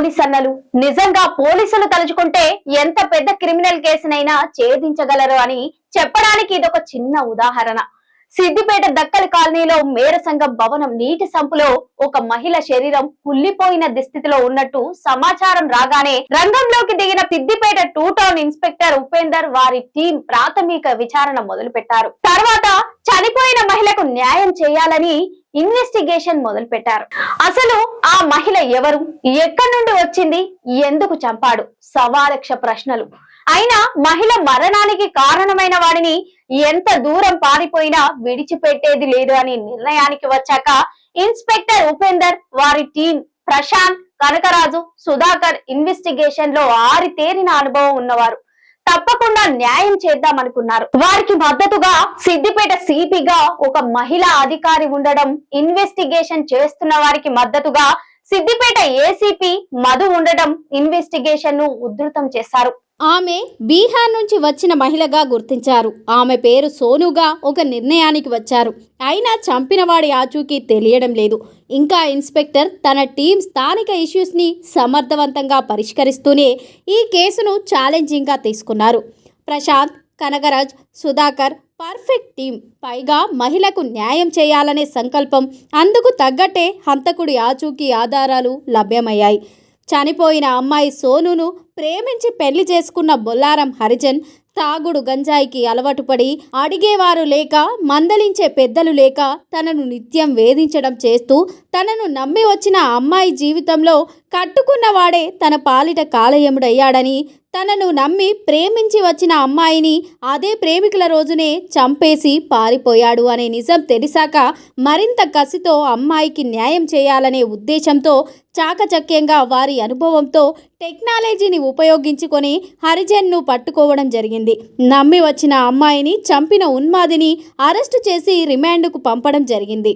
Police అన్నలు నిజంగా పోలీసులు తలుచుకుంటే ఎంత పెద్ద క్రిమినల్ కేసునైనా ఛేదించగలరు అని చెప్పడానికి ఇదొక చిన్న ఉదాహరణ. సిద్దిపేట దక్కల్ కాలనీలో మేర సంఘం భవనం నీటి సంపులో ఒక మహిళ శరీరం కుల్లిపోయిన దుస్థితిలో ఉన్నట్టు సమాచారం రాగానే రంగంలోకి దిగిన Siddipet two town inspector Upender వారి టీం ప్రాథమిక విచారణ మొదలు పెట్టారు తర్వాత చనిపోయిన మహిళకు న్యాయం చేయాలని ఇన్వెస్టిగేషన్ మొదలు పెట్టారు అసలు ఆ మహిళ ఎవరు? ఎక్కడి నుండి వచ్చింది? ఎందుకు చంపాడు? సవాలక్ష ప్రశ్నలు. అయినా మహిళ మరణానికి కారణమైన వాడిని ఎంత దూరం పారిపోయినా విడిచిపెట్టేది లేదు అని నిర్ణయానికి వచ్చాక ఇన్స్పెక్టర్ ఉపేందర్ వారి టీం ప్రశాంత్ కనకరాజు సుధాకర్ ఇన్వెస్టిగేషన్లో ఆరితేరిన అనుభవం ఉన్నవారు. తప్పకుండా న్యాయం చేద్దామనుకున్నారు. వారికి మద్దతుగా సిద్దిపేట సిపిగా ఒక మహిళా అధికారి ఉండడం ఇన్వెస్టిగేషన్ చేస్తున్న వారికి మద్దతుగా సిద్దిపేట ఏసీపీ మధు ఉండడం ఇన్వెస్టిగేషన్ను ఉధృతం చేశారు. ఆమె బీహార్ నుంచి వచ్చిన మహిళగా గుర్తించారు. ఆమె పేరు సోనుగా ఒక నిర్ణయానికి వచ్చారు. అయినా చంపినవాడి ఆచూకీ తెలియడం లేదు. ఇంకా ఇన్స్పెక్టర్ తన టీం స్థానిక ఇష్యూస్ని సమర్థవంతంగా పరిష్కరిస్తూనే ఈ కేసును ఛాలెంజింగ్గా తీసుకున్నారు. Prashanth Kanagaraj Sudhakar perfect team. పైగా మహిళకు న్యాయం చేయాలనే సంకల్పం అందుకు తగ్గట్టే హంతకుడి ఆచూకీ ఆధారాలు లభ్యమయ్యాయి. చనిపోయిన అమ్మాయి సోనును ప్రేమించి పెళ్ళి చేసుకున్న బొల్లారం హరిజన్ తాగుడు గంజాయికి అలవాటు పడి అడిగేవారు లేక మందలించే పెద్దలు లేక తనను నిత్యం వేధించడం చేస్తూ తనను నమ్మి వచ్చిన అమ్మాయి జీవితంలో కట్టుకున్నవాడే తన పాలిట కాలయముడయ్యాడని తనను నమ్మి ప్రేమించి వచ్చిన అమ్మాయిని అదే ప్రేమికుల రోజునే చంపేసి పారిపోయాడు అనే నిజం తెలిసాక మరింత కసితో అమ్మాయికి న్యాయం చేయాలనే ఉద్దేశంతో చాకచక్యంగా వారి అనుభవంతో టెక్నాలజీని ఉపయోగించుకొని హరిజన్ను పట్టుకోవడం జరిగింది. నమ్మి వచ్చిన అమ్మాయిని చంపిన ఉన్మాదిని అరెస్టు చేసి రిమాండ్కు పంపడం జరిగింది.